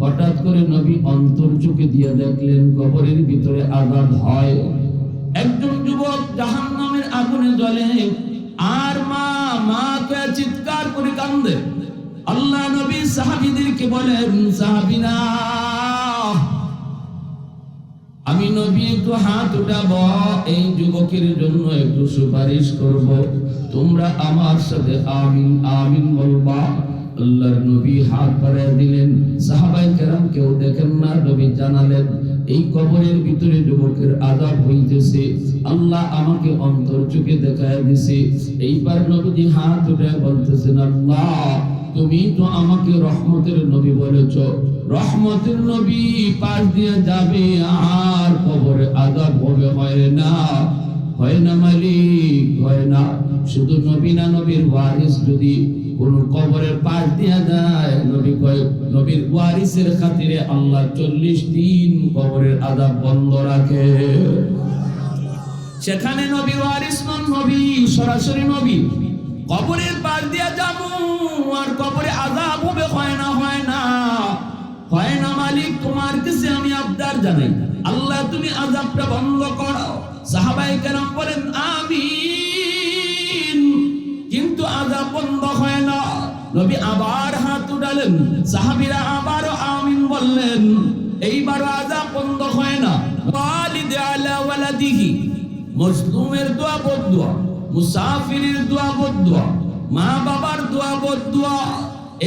হঠাৎ করে নবী অন্তর চোখে দিয়ে দেখলেন কবরের ভিতরে আজাব হয়। একজন যুবক জাহান্নামের আগুনে জ্বলে। আর মা মা চিৎকার করে কান্দে। আল্লাহ নবী সাহাবীদেরকে বলেন, সাহাবীরা, আমি নবী একটু হাত উঠাব, এই যুবকের জন্য একটু সুপারিশ করব। তোমরা আমার সাথে আমিন আমিন বলবা। আল্লাহর নবী হাত বাড়ায় দিলেন। সাহাবাই কেরাম কেউ দেখেন না, নবী জানালেন, এই কবরের ভিতরে যুবকের আজাব হইতেছে। আল্লাহ আমাকে অন্তর চোখে দেখায় দিছে। এইবার নবীজি হাত উঠে বলতেছেন, আল্লাহ তুমি তো আমাকে রহমতের নবী বলেছ। রহমতের নবী পাশ দিয়ে যাবে, আর কবরে আজাব হবে, হয় না। হয় না মালিক, হয় না। শুধু নবী না নবীর ওয়ারিস যদি কোন কবরের পাশ দিয়া যায়, নবী কয়, নবীর ওয়ারিসের খাতিরে আল্লাহ চল্লিশ দিন কবরের আজাব বন্ধ রাখে। সেখানে নবী ওয়ারিস নন, নবী সরাসরি নবী। কবরের পাশ দিয়া যাব, আর কবরে আজাব হবে, হয় না হয় না। হয় না মালিক, তোমার কাছে আমি আবদার জানাই। আল্লাহ, তুমি আজাবটা বন্ধ করো সাহাবাই কেরাম বলেন আমি কিন্তু আজাব বন্ধ হয় না। নবী আবার হাত উঠালেন। সাহাবিরা আবারও আমিন বললেন এইবার আজাব বন্ধ হয় না। মজলুমের দোয়া বদুয়া মুসাফিরের দোয়া বদুয়া, মা বাবার দোয়া বদুয়া,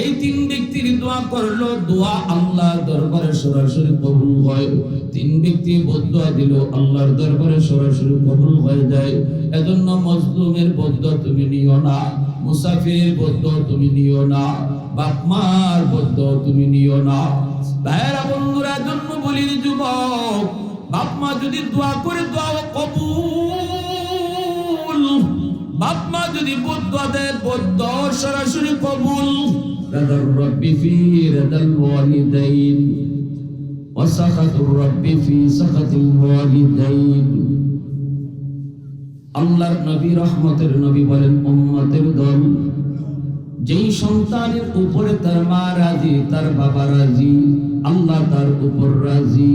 এই তিন ব্যক্তির দোয়া করল, দোয়া আল্লাহ দরবারে সরাসরি কবুল হয়। তিন ব্যক্তি বদুয়া দিল, আল্লাহর দরবারে সরাসরি কবুল হয়ে যায়। এজন্য মজলুমের বদুয়া তুমি নিও না, মুসাফিরের বদুয়া তুমি নিও না বাপ মার বদুয়া তুমি নিও না। ভাইয়েরা, বন্ধুরা জন্ম বলির যুবক বাপ মা যদি দোয়া করে দোয়া কবুল বাপমা যদি বুদ্ধ দেন বৌদ্ধ সরাসরি কবুল। নবী নবী উপরে তার মা রাজি, তার বাবা রাজি, আল্লাহ তার উপর রাজি,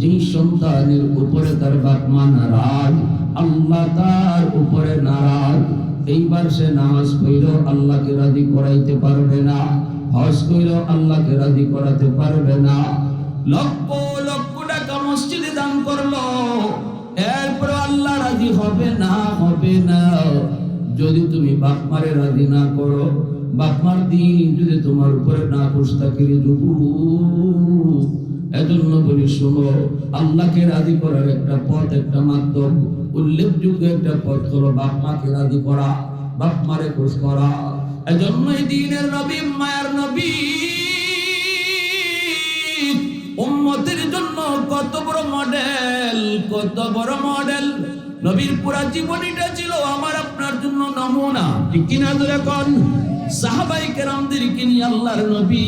যেই সন্তানের উপরে তার বাপ মা নারাজ আল্লাহ তার উপরে নারাজ। এইবার সে নামাজ পড়ল আল্লাহকে রাজি করাইতে পারবে না। হজ কইল আল্লাহকে রাজি করাতে পারবে না। লক্ষ লক্ষ টাকা মসজিদে দান করল। এরপর আল্লাহ রাজি হবে না হবে না। যদি তুমি বাপ মারে রাজি না করো বাপ মার দিন যদি তোমার উপরে না খুশ থাকে এজন্য বলি, শোনো, আল্লাহকে রাজি করার একটা পথ, একটা মাধ্যম। উল্লেখযোগ্য একটা পথ হলো বাপ মাকে রাজি করা, বাপ মারে খুশ করা। এজন্য এই দিনের নবী মায়ার নবী উম্মতের জন্য কত বড় মডেল কত বড় মডেল নবীর পুরা জীবনীটা ছিল আমার, আপনার জন্য নমুনা। ঠিক কিনা ধরে কোন? সাহাবাই কেরামদেরকে নিয়ে আল্লাহর নবী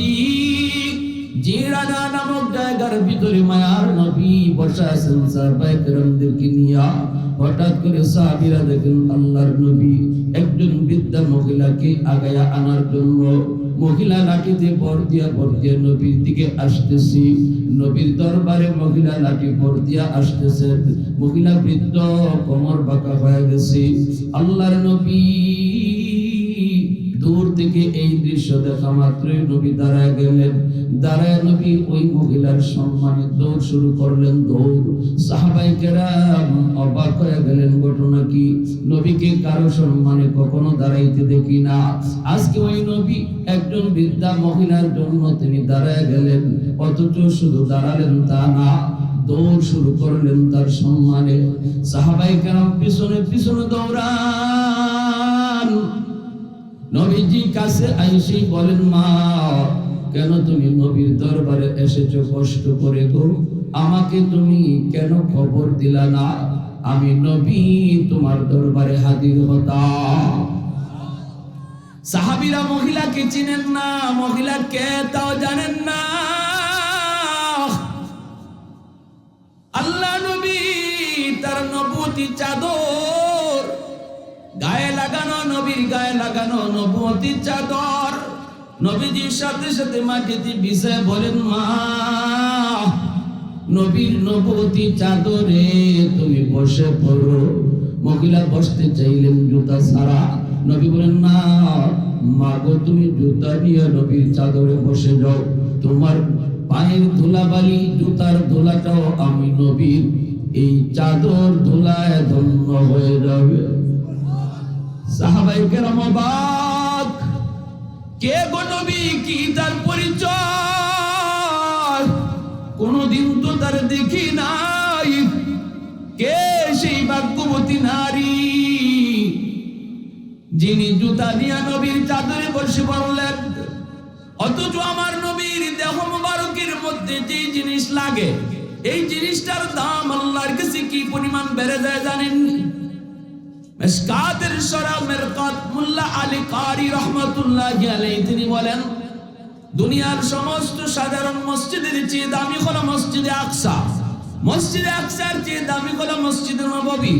জিরানা নামক জায়গার ভিতরে মায়ার নবী বসা আছেন সাহাবাই কেরামদেরকে নিয়ে। হঠাৎ করে সাহাবীরা দেখেন আল্লাহর নবী একজন বৃদ্ধা মহিলাকে আগায়া আনার জন্য। মহিলা লাঠিতে ভর দিয়া ভর দিয়া নবীর দিকে আসতেছি। নবীর দরবারে মহিলা লাঠি ভর দিয়া আসতেছে। মহিলা বৃদ্ধ কোমর বাঁকা হয়ে গেছে। আল্লাহর নবী থেকে এই দৃশ্য দেখা মাত্রই নবী দাঁড়ায় গেলেন। দাঁড়ায় নবী ওই মহিলার সম্মানে দৌড় শুরু করলেন, দৌড়। সাহাবাই কেরাম অবাক হয়ে গেলেন, ঘটনা কি? নবীকে কারও সম্মানে কখনো দাঁড়াইতে দেখি না। আজকে ওই নবী একজন বৃদ্ধা মহিলার জন্য তিনি দাঁড়ায় গেলেন, অথচ শুধু দাঁড়ালেন তা না, দৌড় শুরু করলেন তার সম্মানে। সাহাবাই কেরাম পিছনে পিছনে দৌড়ান। নবীজি কাছে আইসি বলেন, মা, কেন তুমি নবীর দরবারে এসেছ কষ্ট করে গো? আমাকে তুমি কেন খবর দিলা না? আমি নবী, তোমার দরবারে হাজির হতাম। সাহাবিরা মহিলাকে চিনেন না মহিলা কে তাও জানেন না। আল্লাহ নবী তার নবতী চাদর লাগানো, নবীর গায়ে লাগানো নবতী চাদর। নবীজির সাথে সাথে মাটিতে বিষয় বলেন, মা, নবীর নবতী চাদরে তুমি বসে পড়ো। মহিলা বসতে চাইলেন জুতা ছাড়া। নবী বলেন, না, মা গো, তুমি জুতা নিয়ে নবীর চাদরে বসে যাও। তোমার পায়ের ধুলাবালি, জুতার ধুলাটাও আমি নবীর। এই চাদর ধুলায় কেরাম অবাক কে গো নবী, কি তার পরিচয়? কোনদিন তো তার দেখি নাই। কে সেই ভাগ্যবতী নারী? যিনি জুতা নিয়া নবীর চাদরে বসে পড়লেন। অথচ আমার নবীর দেহ মুবারকের মধ্যে যে জিনিস লাগে, এই জিনিসটার দাম আল্লাহর কাছে কি পরিমাণ বেড়ে যায় জানেন? মেশকাতের সরা মেরকাত মুল্লা আলী কারি রহমাতুল্লাহি আলাইহি, তিনি বলেন, দুনিয়ার সমস্ত সাধারণ মসজিদের চেয়ে দামি হলো মসজিদে আকসা। মসজিদে আকসার চেয়ে দামি হলো মসজিদে নববী।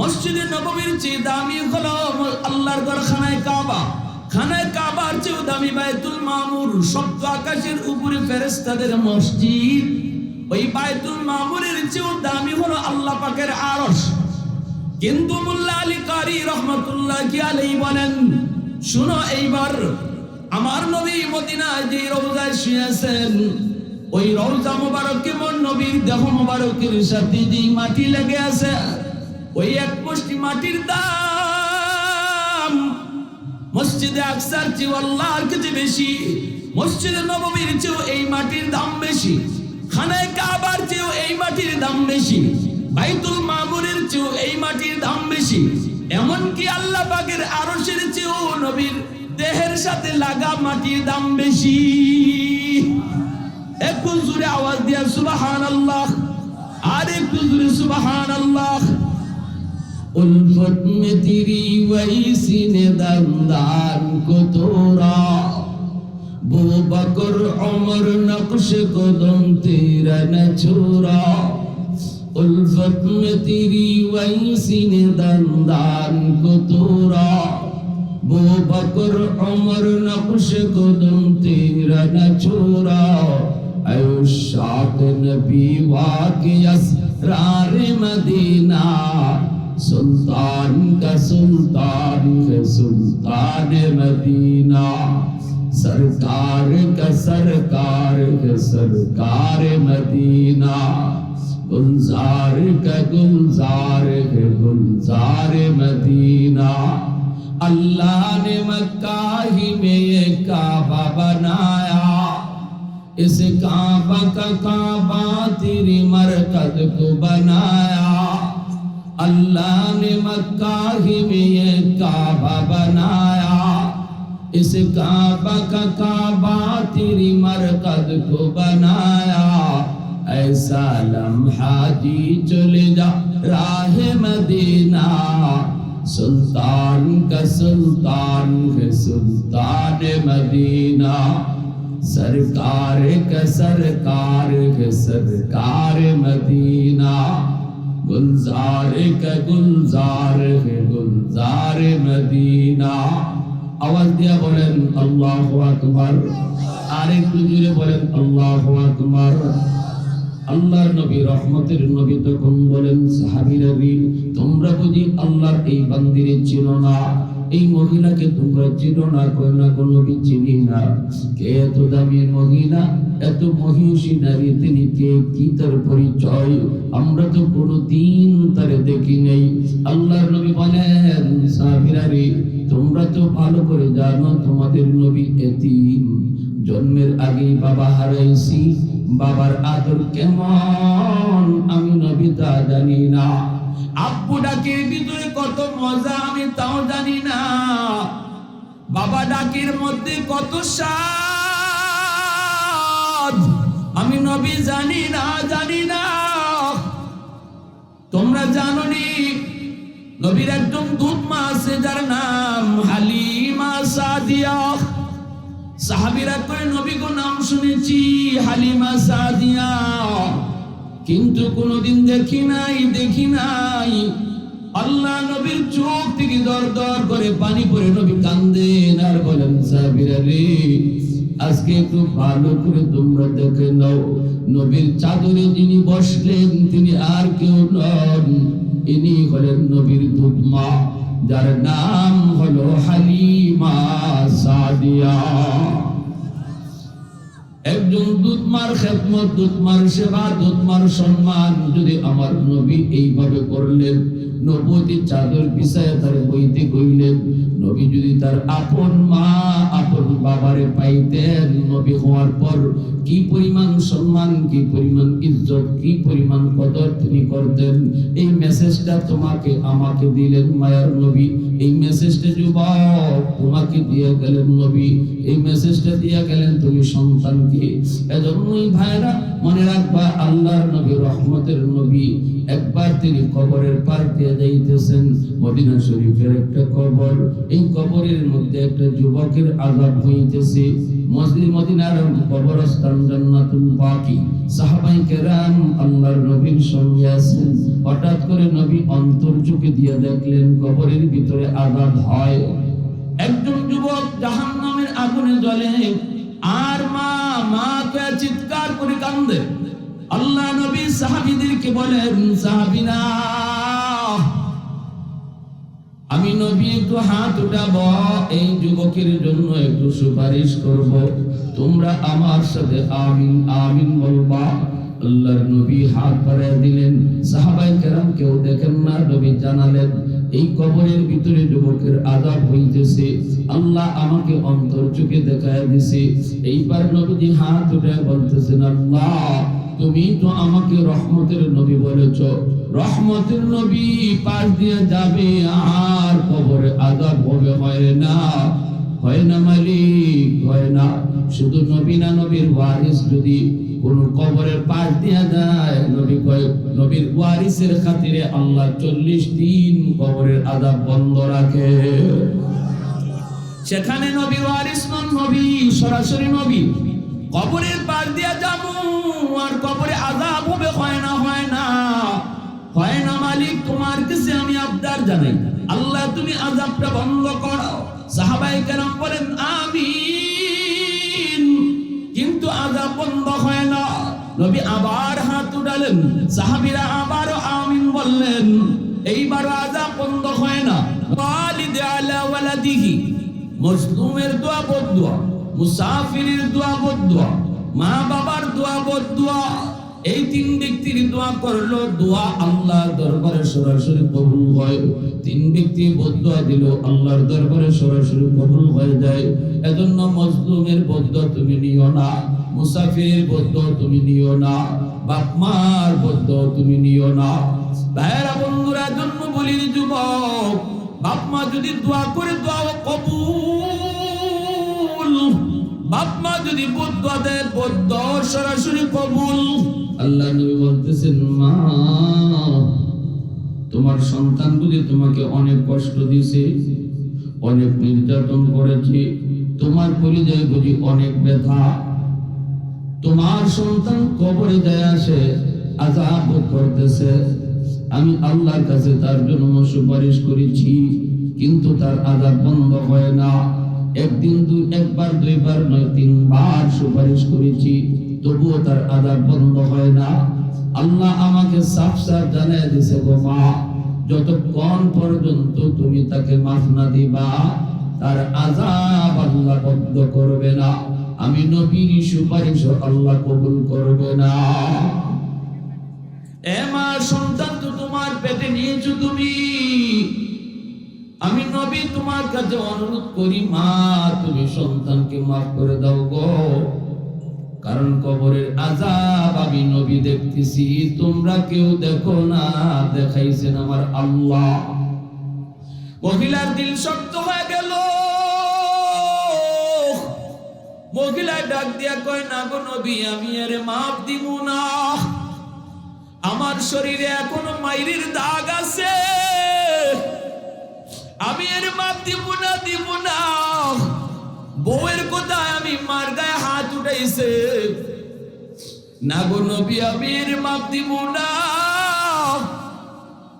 মসজিদে নববীর চেয়ে দামি হলো আল্লাহর ঘর খানায় কাবা। খানায় কাবার চেয়েও দামি বায়তুল মামুর। সপ্ত আকাশের উপরে ফেরেশতাদের মসজিদ। ওই বায়তুল মামুরের চেয়েও দামি হলো আল্লাহ পাকের আরশ। কিন্তু মুল্লা আলী কারি রহমতুল্লাহ কি আলাই বলেন, শুনো এইবার, আমার নবী মদিনায় যে রোজায় শুয়েছেন, ওই রওজা মোবারক কেমন নবীর দেহ মোবারকের সাথে যে মাটি লেগে আছে, ওই এক মুষ্টি মাটির দাম মসজিদে আকসার চেয়ে আল্লাহর কাছে বেশি, মসজিদে নবমীর চেয়েও এই মাটির দাম বেশি, খানায় কাবার চেয়েও এই মাটির দাম বেশি। বাইতুল মামুরের চেয়েও এই মাটির দাম বেশি। এমনকি আল্লাহ পাকের আরশের চেয়েও নবীর দেহের সাথে লাগা মাটির দাম বেশি। একটু জুড়ে আওয়াজ দিয়া সুবাহান আল্লাহ আর একটু জুড়ে সুবাহান আল্লাহ উলফত মে তিরি সিনে দমদার কো তোরা। বকর অমর নকশ কদম তেরা না الفت میں تیری ویسی نے دندان کو تورا، بو بکر عمر نقش کو دم تیرا نہ چھورا۔ ایو شاد نبی واقعی اسرار مدینہ، سلطان کا سلطان ہے سلطان مدینہ۔ سرکار کا سرکار ہے سرکار مدینہ۔ گلزار کا گلزار ہے، گلزار مدینہ۔ اللہ نے مکہ ہی میں یہ کعبہ بنایا۔ اس کعبہ کا کعبہ تیری مرکز کو بنایا۔ اللہ نے مکہ ہی میں یہ کعبہ بنایا۔ اس کعبہ کا کعبہ تیری مرکز کو بنایا۔ ऐसा लम्हा जी चले जा राह मदीना सुल्तान का सुल्तान है सुल्तान मदीना सरकार का सरकार है सरकार मदीना गुलजार का गुलजार है गुलजार मदीना আওয়াজ দিয়া বলেন আল্লাহু আকবার আর একটু জুড়ে বলেন আল্লাহু আকবার আল্লাহর নবী রহমতের নবী তখন বলেন সাহাবীরা তোমরা বুঝি আল্লাহর এই বান্দিরে চিনো না, এই মহিলাকে তোমরা চিনো না কই না কোন নবী চিনি না। কে এত দামি মহিলা, এত মহিষী নারী, তিনি কে, কি তার পরিচয়? আমরা তো কোনো দিন তারে দেখি নেই। আল্লাহর নবী বলেন সাহাবীরা তোমরা তো ভালো করে জানো, তোমাদের নবী এতিম। জন্মের আগেই বাবা হারাইছি। বাবার আদর কেমন? আমি নবী তা জানি না। আব্বু ডাকের ভিতরে কত মজা, আমি তাও জানি না। বাবা ডাকের মধ্যে কত স্বাদ, আমি নবী জানি না জানি না। তোমরা জানো নি নবীর একদম দুধ মা আছে, যার নাম হালিমা সাদ সাদিয়া। সাহাবিরা কয়, নবী গো, নাম শুনেছি, হালিমা সাদিয়া। কিন্তু কোনোদিন দেখি নাই দেখি নাই। আল্লাহ নবীর চোখ থেকে দর দর করে পানি পড়ে নবী কান্দেন আর বলেন, সাহাবিরা রে, আজকে একটু ভালো করে তোমরা দেখে নাও। নবীর চাদরে যিনি বসলেন, তিনি আর কেউ নন। ইনি হলেন নবীর দুধমা, যার নাম হলো হালিমা সাদিয়া। একজন দুধমার খেদমত দুধমার সেবা দুধমার সম্মান যদি আমার নবী এইভাবে করলেন নবতী চাদর বিষয়ে তার বইতে কইলেন নবী যদি তার আপন মা, আপন বাবারে পাইতেন, নবী হওয়ার পর কি পরিমাণ সম্মান, কি পরিমাণ ইজ্জত, কি পরিমাণ কদর তিনি করতেন? এই মেসেজটা তোমাকে, আমাকে দিলেন মায়ার নবী। এই মেসেজটা যুবক, তোমাকে দিয়ে গেলেন নবী। এই মেসেজটা দিয়ে গেলেন তুমি সন্তানকে। এজন্যই ভাইরা মনে রাখবা, আল্লাহর নবী রহমতের নবী। একবার তিনি কবরের পার যাইতেছেন, মদিনা শরীফের একটা কবর। এই কবরের মধ্যে একটা যুবকের আজাব হইতেছে। মসজিদ, মদিনার কবরস্থান হঠাৎ করে নবী অন্তর চোখে দিয়ে দেখলেন কবরের ভিতরে আজাব হয়। একজন যুবক জাহান্নামের আগুনে আর মা মা কে চিৎকার করে কান্দে। আল্লাহ নবী সাহাবীদেরকে বলেন, সাহাবীরা আমি নবী, একটু হাত উঠাব। এই যুবকের জন্য একটু সুপারিশ করব। তোমরা আমার সাথে আমিন আমিন বলবা। আল্লাহর নবী হাত বাড়ায় দিলেন। সাহাবাই কেরাম কেউ দেখেন না, নবী জানালেন, এই কবরের ভিতরে যুবকের আজাব হইতেছে। আল্লাহ আমাকে অন্তর চোখে দেখায় দিছে। এইবার নবীজি হাত উঠে বলতেছেন, আল্লাহ তুমি তো আমাকে রহমতের নবী বলেছ। রহমতের নবী পাশ দিয়ে যাবে, আর কবরে আজাব হবে, হয় না? হয় না মালিক, হয় না। শুধু নবী না নবীর ওয়ারিস যদি কোন কবরের পাশ দিয়া যায়, নবী কয়, নবীর ওয়ারিসের খাতিরে আল্লাহ চল্লিশ দিন কবরের আজাব বন্ধ রাখে। সেখানে নবী ওয়ারিস নন, নবী সরাসরি নবী। কবরের পাশ দিয়া যাব, আর কবরে আজাব হবে, হয় না হয় না। হয় না মালিক, তোমার কাছে আমি আবদার জানাই। আল্লাহ, তুমি আজাবটা বন্ধ করো। সাহাবাই কেরাম বলেন আমি কিন্তু আজাব বন্ধ হয় না। নবী আবার হাত উঠালেন। সাহাবিরা আবারও আমিন বললেন, এইবারও আজাব বন্ধ হয় না। ওয়ালিদ আলা ওয়ালাদিহি। মজলুমের দোয়া বদুয়া মুসাফিরের দোয়া বদুয়া মা বাবার দোয়া বদুয়া এই তিন ব্যক্তির দোয়া করল, দোয়া আল্লাহ দরবারে সরাসরি কবুল হয়। তিন ব্যক্তি বদুয়া দিল, আল্লাহর দরবারে সরাসরি কবুল হয়ে যায়। এজন্য মজলুমের বদুয়া তুমি নিও না, মুসাফিরের বদুয়া তুমি নিও না বাপ মার বদুয়া তুমি নিও না। ভাইয়েরা, বন্ধুরা জন্ম বলির যুবক বাপ মা যদি দোয়া করে দোয়া কবুল বাপ মা যদি বদ্ধ দেয় বদ্ধ সরাসরি কবুল। আল্লাহ নবী বলতেছেন, মা, তোমার সন্তান বুঝি তোমাকে অনেক কষ্ট দিছে অনেক নির্যাতন করেছে, তোমার পরিচয় বুঝি অনেক ব্যথা। তোমার সন্তান কবরে যায় আসে আজাব করতেছে। আমি আল্লাহর কাছে তার জন্য সুপারিশ করেছি, কিন্তু তার আজাব বন্ধ হয় না। একদিন দুই, একবার, দুইবার, নয়, তিনবার সুপারিশ করেছি। তবুও তার আজাব বন্ধ হয় না। আল্লাহ আমাকে সাফ সাফ জানাই দিছে, গো মা, যতক্ষণ পর্যন্ত তুমি তাকে মাফ না দিবা, তার আজাব আল্লাহ বন্ধ করবে না। আমি নবীর সুপারিশ আল্লাহ কবুল করবে না। এ মা, সন্তান তো তোমার পেটে নিয়েছো তুমি। আমি নবী, তোমার কাছে অনুরোধ করি, মা, তুমি সন্তানকে মাফ করে দাও গো। কারণ কবরের আজাব আমি নবী দেখতেছি, তোমরা কেউ দেখো না, দেখাইছেন আমার আল্লাহ। মহিলার দিল শক্ত হয়ে গেল। মহিলা ডাক দিয়া কয়, না গো নবী, আমি এর মাপ দিব না। আমার শরীরে এখনও মাইরের দাগ আছে। আমি এর মাপ দিব না দিব না। বউয়ের কোথায় আমি মার গায়ে হাত উঠাইছে। না নবী, আমি এর মাপ দিব না।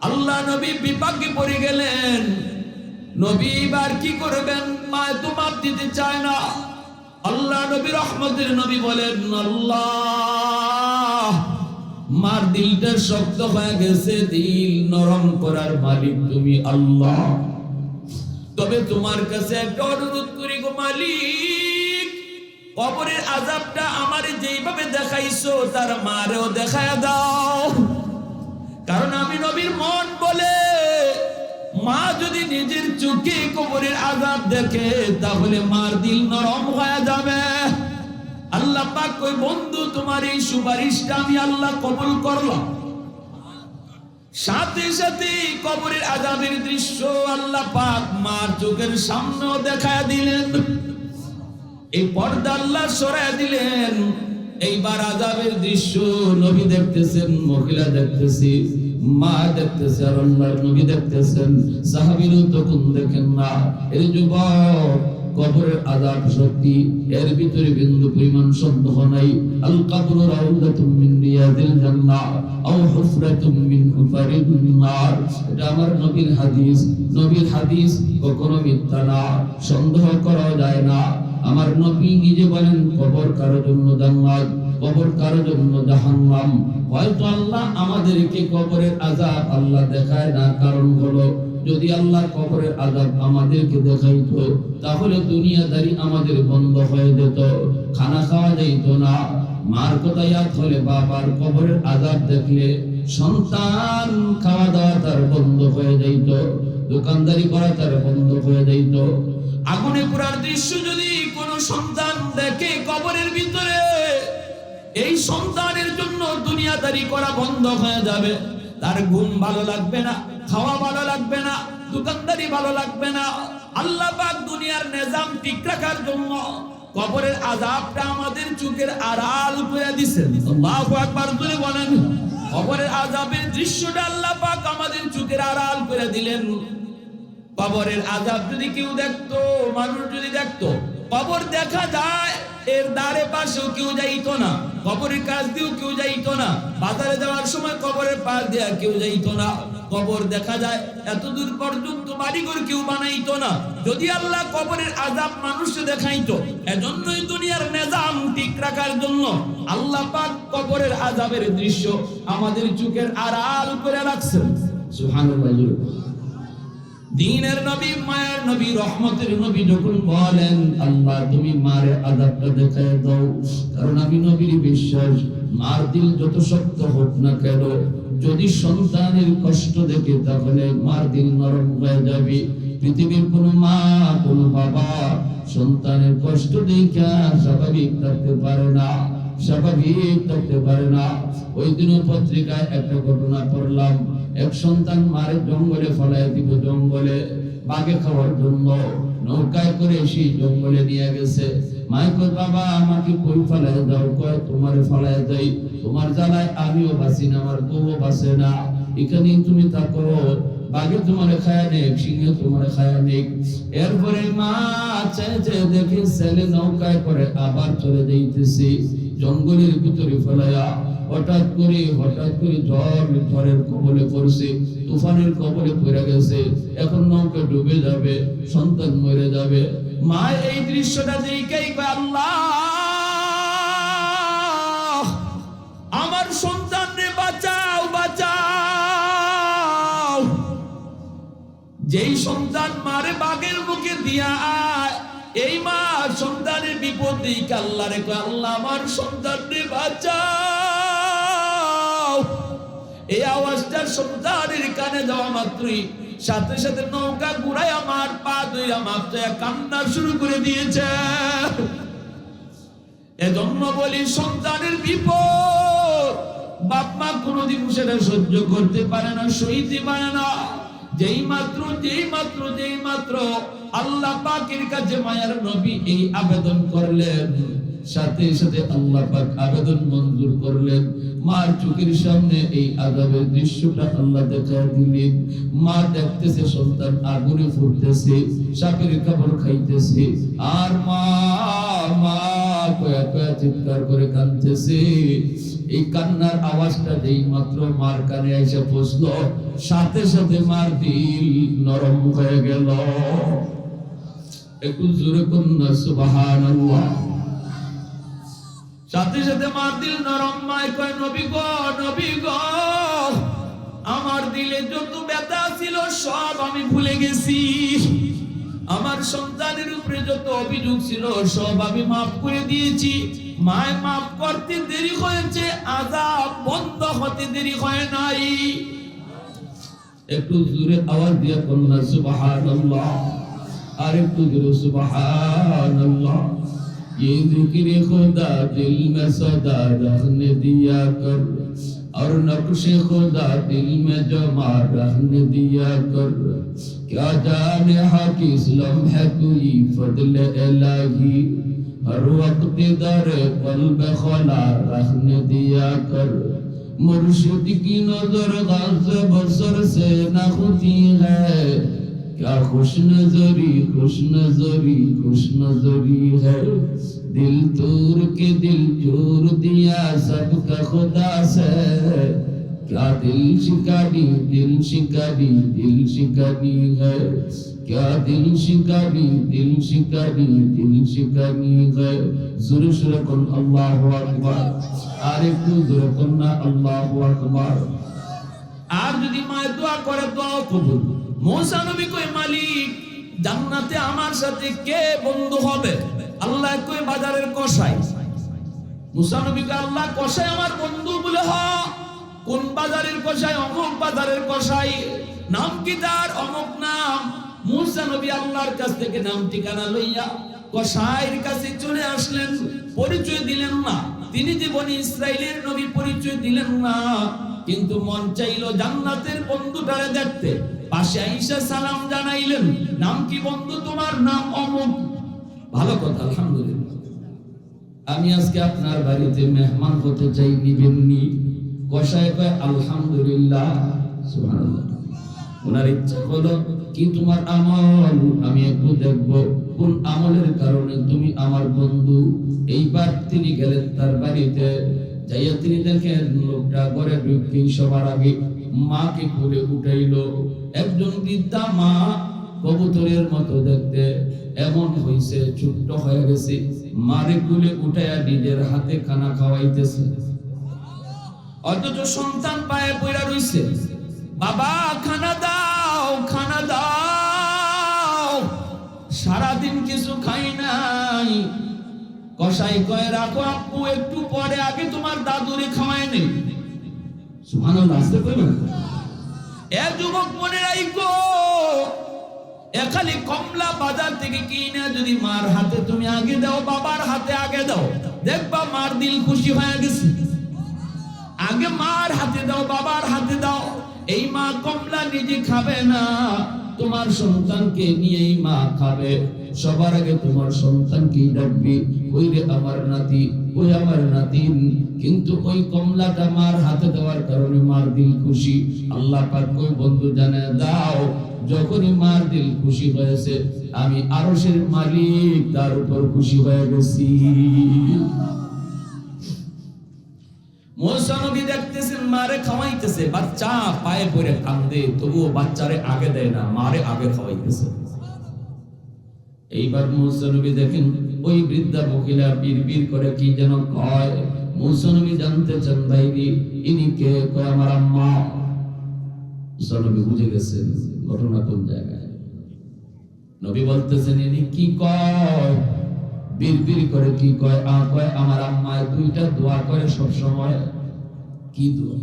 আল্লাহ নবী বিপাকে পড়ে গেলেন। নবী এবার কি করবেন? মা তো মাপ দিতে চায় না। আল্লাহ নবী রহমতের নবী বলেন, আল্লাহ, মার দিলটা শক্ত হয়ে গেছে, দিল নরম করার মালিক তুমি আল্লাহ। তবে তোমার কাছে একটা অনুরোধ করি গো মালিক, কবরের আজাবটা আমার যেইভাবে দেখাইছো, তার মারেও দেখায় দাও। কারণ আমি নবীর মন বলে, মা যদি নিজের চোখে কবরের আজাব দেখে, তাহলে মার দিল নরম হয়ে যাবে। আল্লাহ পাক কই বন্ধু, তোমার এই সুপারিশটা আমি আল্লাহ কবুল করলাম। সাথে সাথে কবরের আজাবের দৃশ্য আল্লাহ পাক মার চোখের সামনেও দেখায় দিলেন। এই পর্দা আল্লাহ সরায় দিলেন। এইবার আজাবের দৃশ্য নবী দেখতেছেন, মহিলা দেখতেছি, মা দেখতেছে, আর আল্লাহর নবী দেখতেছেন। সাহাবীরও তখন দেখেন না। এই যুবক কবরের আজাব সত্যি এর ভিতরে বিন্দু পরিমাণ সন্দেহ নাই। আল কবর রাউদাতুম মিন রিয়াদিল জান্নাহ, আও হুফরাতুম মিন নার। এটা আমার নবীর হাদিস। নবীর হাদিস কখনো মিথ্যা না, সন্দেহ করা যায় না। আমার নবী নিজে বলেন, কবর কারও জন্য জান্নাত, কবর কারও জন্য জাহান্নাম। হয়তো আল্লাহ আমাদেরকে কবরের আযাব আল্লাহ দেখায় না, কারণ হলো যদি আল্লাহ কবরের আযাব আমাদেরকে দেখাইত, তাহলে দুনিয়াদারি আমাদের বন্ধ হয়ে যেত, খানা খাওয়া যাইত না। মার কথা ইয়াদ হলে বাবার কবরের আযাব দেখলে সন্তান খাওয়া দাওয়া তার বন্ধ হয়ে যাইত, দোকানদারি করা তার বন্ধ হয়ে যাইত। আগুনে পুরার দৃশ্য যদি কোনো সন্তান দেখে কবরের ভিতরে, এই সন্তানের জন্য দুনিয়াদারি করা বন্ধ হয়ে যাবে। তার ঘুম ভালো লাগবে না। খাওয়া ভালো লাগবে না, দোকানদারি ভালো লাগবে না। আল্লাহ পাক দুনিয়ার নিজাম ঠিক রাখার জন্য কবরের আজাবটা আমাদের চোখের আড়াল করে দিছে। আল্লাহু আকবার বলে বলেন, কবরের আজাবের দৃশ্যটা আল্লাহ পাক আমাদের চোখের আড়াল করে দিলেন। কবরের আজাব যদি কেউ দেখতো, মানুষ যদি দেখতো, কবর দেখা যায়, এর দ্বারে পাশেও কেউ যাইতো না, কবরের কাছ দিয়েও কেউ যাইতো না, বাজারে যাওয়ার সময় কবরের পাশ দেয়া কেউ যাইতো না, কবর দেখা যায়, এত দূর পর্যন্ত বাড়িঘর কেউ বানাইতো না, যদি আল্লাহ কবরের আজাব মানুষকে দেখাইতো, এজন্যই দুনিয়ার নেজাম ঠিক রাখার জন্য আল্লাহ পাক কবরের আজাবের দৃশ্য আমাদের চোখের আড়াল করে রাখছেন। সুবহানাল্লাহ দিনের নবী, মায়ের নবী, রহমতের নবী যখন বলেন, আল্লাহ, তুমি মারে আদাবটা দেখায় দাও। কারণ আমি নবীর বিশ্বাস, মার দিল যত শক্ত হোক না কেন, যদি সন্তানের কষ্ট দেখে, তাহলে মার দিল নরম হয়ে যাবে। পৃথিবীর কোনো মা, কোনো বাবা সন্তানের কষ্ট দেখা স্বাভাবিক থাকতে পারে না, স্বাভাবিক থাকতে পারে না। ওই দিনও পত্রিকায় একটা ঘটনা পড়লাম। এক সন্তান মারে জঙ্গলে ফলাই দিব জঙ্গলে, বাঘে খাওয়ার জন্য। নৌকায় করে সেই জঙ্গলে নিয়ে গেছে। মায় কয়, বাবা, আমাকে কই ফেলাই দাও? কয়, তোমারে ফেলাই দেই। তোমার জ্বালায় আমিও বাঁচি না, আমার বউও বাঁচে না। এখানে তুমি থাকো। বাঘে তোমার খায়া নেক, সিংহে তোমার খায়া নেক। এরপরে মা চেয়ে চেয়ে দেখে ছেলে নৌকায় করে আবার চলে যাইতেছে। জঙ্গলের ভিতরে ফেলায়া হঠাৎ করে হঠাৎ করে ঝড়, ঝড়ের কবলে পড়ছে, তুফানের কবলে পড়ে গেছে। এখন নৌকা ডুবে যাবে, সন্তান মরে যাবে। মা, এই দৃশ্যটা দেখেই আল্লাহ! আমার সন্তান রে বাঁচাও বাঁচাও! যেই সন্তান মারে বাগের মুখে দিয়া এই মা সন্তানের বিপদ দিই আল্লাহ রে আল্লাহ, আমার সন্তান রে বাঁচাও! এই আওয়াজটা সন্তানের কানে যাওয়া মাত্রই। সাথে সাথে নৌকা ঘুরাই আমার পা দুই আমার কান্না শুরু করে দিয়েছে। এজন্য বলি, সন্তানের বিপদ বাপ মা কোনোদিন সেটা সহ্য করতে পারে না, সইতে পারে না। যেই মাত্র যেই মাত্র যেই মাত্র আল্লাহ পাকের কাছে মায়ার নবী এই আবেদন করলেন। সাথে সাথে আল্লাহ পাক আবেদন মঞ্জুর করলেন। মার চোখের সামনে এই আজাবের দৃশ্যটা আল্লাহ দেখা দিলেন। মা দেখতেছে, সন্তান আগুনে ফুটতেছে সাপের কাপড় খাইতেছে। আর মা কয়া কয়া চিৎকার করে কাঁদতেছে। এই কান্নার আওয়াজটা যেই মাত্র মার কানে এসে পৌঁছলো, সাথে সাথে মার দিল নরম হয়ে গেল। একটু জোরে কন্যা সুবহানাল্লাহ। সাথে সাথে মার দিল নরম মায়, কয়, নবী গো নবী গো, আমার দিলে যত ব্যথা ছিল সব আমি ভুলে গেছি। আমার সন্তানের উপরে যত অভিযোগ ছিল সব আমি মাফ করে দিয়েছি। মায় মাফ করতে দেরি হয়েছে আজাব বন্ধ হতে দেরি হয় নাই। একটু জোরে আওয়াজ দিয়ে কন্যা সুবহানাল্লাহ। আর একটু জোরে, সুবহানাল্লাহ। یہ ذکر خدا دل میں صدا رہنے دیا کر، اور نقش خدا دل میں جمع رہنے دیا کر۔ کیا جانے حق اس لمحے کوئی فضل الہی؟ ہر وقت در قلب خلا رہنے دیا کر۔ مرشد کی نظر غاز بسر سے نہ ہوتی ہے क्या खुश नजरी खुश नजरी खुश नजरी है दिल तोड़ के दिल जोड़ दिया सबका खुदा से क्या दिल शिकारी दिल शिकारी दिल शिकारी है क्या दिल शिकारी दिल शिकारी दिल शिकारी है सुर सुर कन अल्लाह আকবার আর একটু জোরে কন না আল্লাহু আকবার আর যদি মায়ের দোয়া করে দোয়া কবুল মৌসা নবী কই মালিক, জান্নাতে আমার সাথে কে বন্ধু হবে? আল্লাহ কই বাজারের কসাই। মুসা নবীকে আল্লাহ, কসাই আমার বন্ধু বলে হ। কোন বাজারের কসাই? অমুক বাজারের কসাই। নাম কি তার? অমুক নাম। মুসা নবী আল্লাহর কাছ থেকে নাম ঠিকানা লইয়া কসাইয়ের কাছে চলে আসলেন। পরিচয় দিলেন না। তিনি যে বনি ইসরায়েলের নবী, পরিচয় দিলেন না। কিন্তু মন চাইলো জান্নাতের বন্ধুটারে দেখতে। পাশে আইসা সালাম জানাইলেন, নাম কি বন্ধু তোমার? নাম অমুক। ভালো কথা, আলহামদুলিল্লাহ। আমি আজকে আপনার বাড়িতে মেহমান হতে চাই নিবেননি। কষায় কয়, আলহামদুলিল্লাহ। ওনার ইচ্ছা হলো, কি তোমার আমল? আমি একটু দেখব, কোন আমলের কারণে তুমি আমার বন্ধু? এইবার তিনি গেলেন তার বাড়িতে। যাইয়া তিনি দেখেন লোকটা ঘরে ঢুকতেই সবার আগে মাকে কোলে উঠাইলো। একজন বৃদ্ধা মা কবুতরের মতো দেখতে এমন হইছে, ছোট্ট হয়ে গেছে। মারে কুলে উঠাইয়া নিজের হাতে খানা খাওয়াইতেছে। অথচ সন্তান পায়ে পড়া রইছে। বাবা, খানা দাও খানা দাও। সারাদিন কিছু খাই নাই। কসাই কয়, রাখো আপু একটু পরে আগে তোমার দাদুরে খাওয়াই নেই। সুবহানাল্লাহ, আসতে কইবেন এ যুবক মনে রাখো এ খালি কমলা বাজার থেকে কিনে যদি মার হাতে তুমি আগে দাও, বাবার হাতে আগে দাও। দেখবা মার দিল খুশি হয়ে গেছে। আগে মার হাতে দাও, বাবার হাতে দাও। এই মা কমলা নিজে খাবে না। তোমার সন্তানকে নিয়েই মা খাবে। সবার আগে তোমার সন্তানকে ডাকবি ওই রে আমার নাতি, ওই আমার নাতিন। কিন্তু ওই কমলাটা মার হাতে দেওয়ার কারণে মার দিল খুশি। আল্লাহ পাক কই, বন্ধু জানে দাও, যখনই মার দিল খুশি হয়েছে, আমি আরশের মালিক, তার উপর খুশি হয়ে গেছি। মোসা দেখতেছেন, মারে খাওয়াইতেছে, বাচ্চা পায়ে পড়ে কান্দে, তবুও বাচ্চারে আগে দেয় না, মারে আগে খাওয়াইতেছে। এইবার মুসা দেখেন, ওই বৃদ্ধা মহিলা বীর বীর করে কি যেন কয়, মুসা নবী জানতে চান, ভাইরি, ইনি কে? কয়, আমার আম্মা। মুসা বুঝে গেছেন, ঘটনা কোন জায়গায়? নবী বলতেছেন, ইনি কি কয়? বীর করে কি কয়, আ কয়, আমার আম্মায় দুইটা দোয়া করে সব সময় কি দোয়া?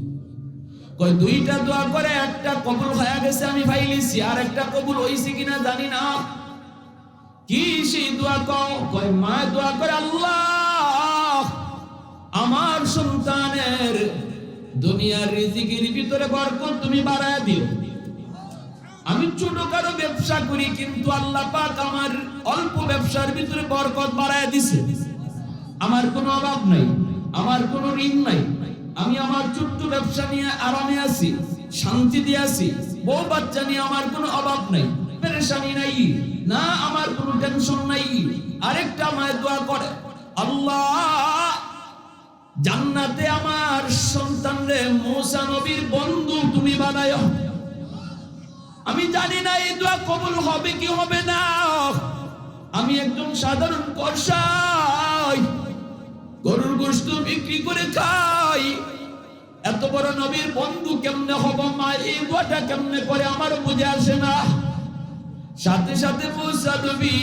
কয়, দুইটা দোয়া করে, একটা কবুল হয়ে গেছে আমি ভাইলিছি, আর একটা কবুল হইছে কিনা জানি না। কি সেই দোয়া কও? কয়, মা দোয়া করে, আল্লাহ, আমার সন্তানের দুনিয়ার রিজিকের ভিতরে বরকত তুমি বাড়ায় দিও। আমি ছোট কারও ব্যবসা করি, কিন্তু আল্লাহ পাক আমার অল্প ব্যবসার ভিতরে বরকত বাড়ায় দিছে। আমার কোনো অভাব নাই, আমার কোনো ঋণ নাই। আমি আমার ছোট্ট ব্যবসা নিয়ে আরামে আছি শান্তি দিয়ে আছি। বউ বাচ্চা নিয়ে আমার কোনো অভাব নাই, পেরেশানি নাই, না আমার কোনো টেনশন নাই। আরেকটা আমায় দোয়া করে, আল্লাহ, জান্নাতে আমার সন্তান রে, মৌসা নবীর বন্ধু তুমি বানায়। আমি জানি না এই দোয়া কবুল হবে কি হবে না। আমি একজন সাধারণ কর্ষাই, গরুর গোস্ত বিক্রি করে খাই। এত বড় নবীর বন্ধু কেমনে হব মা? এই দোয়াটা কেমনে করে আমার বুঝে আসে না। সাথে সাথে মৌসা নবী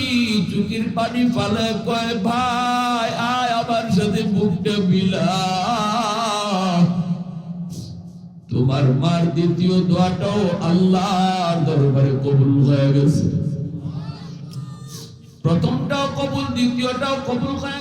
চুকির পানি ফালে কয়, ভাই, আয় আমার সাথে বুকটা বিলা তোমার মার দ্বিতীয় দোয়াটাও আল্লাহর দরবারে কবুল হয়ে গেছে। প্রথমটাও কবুল দ্বিতীয়টাও কবুল হয়ে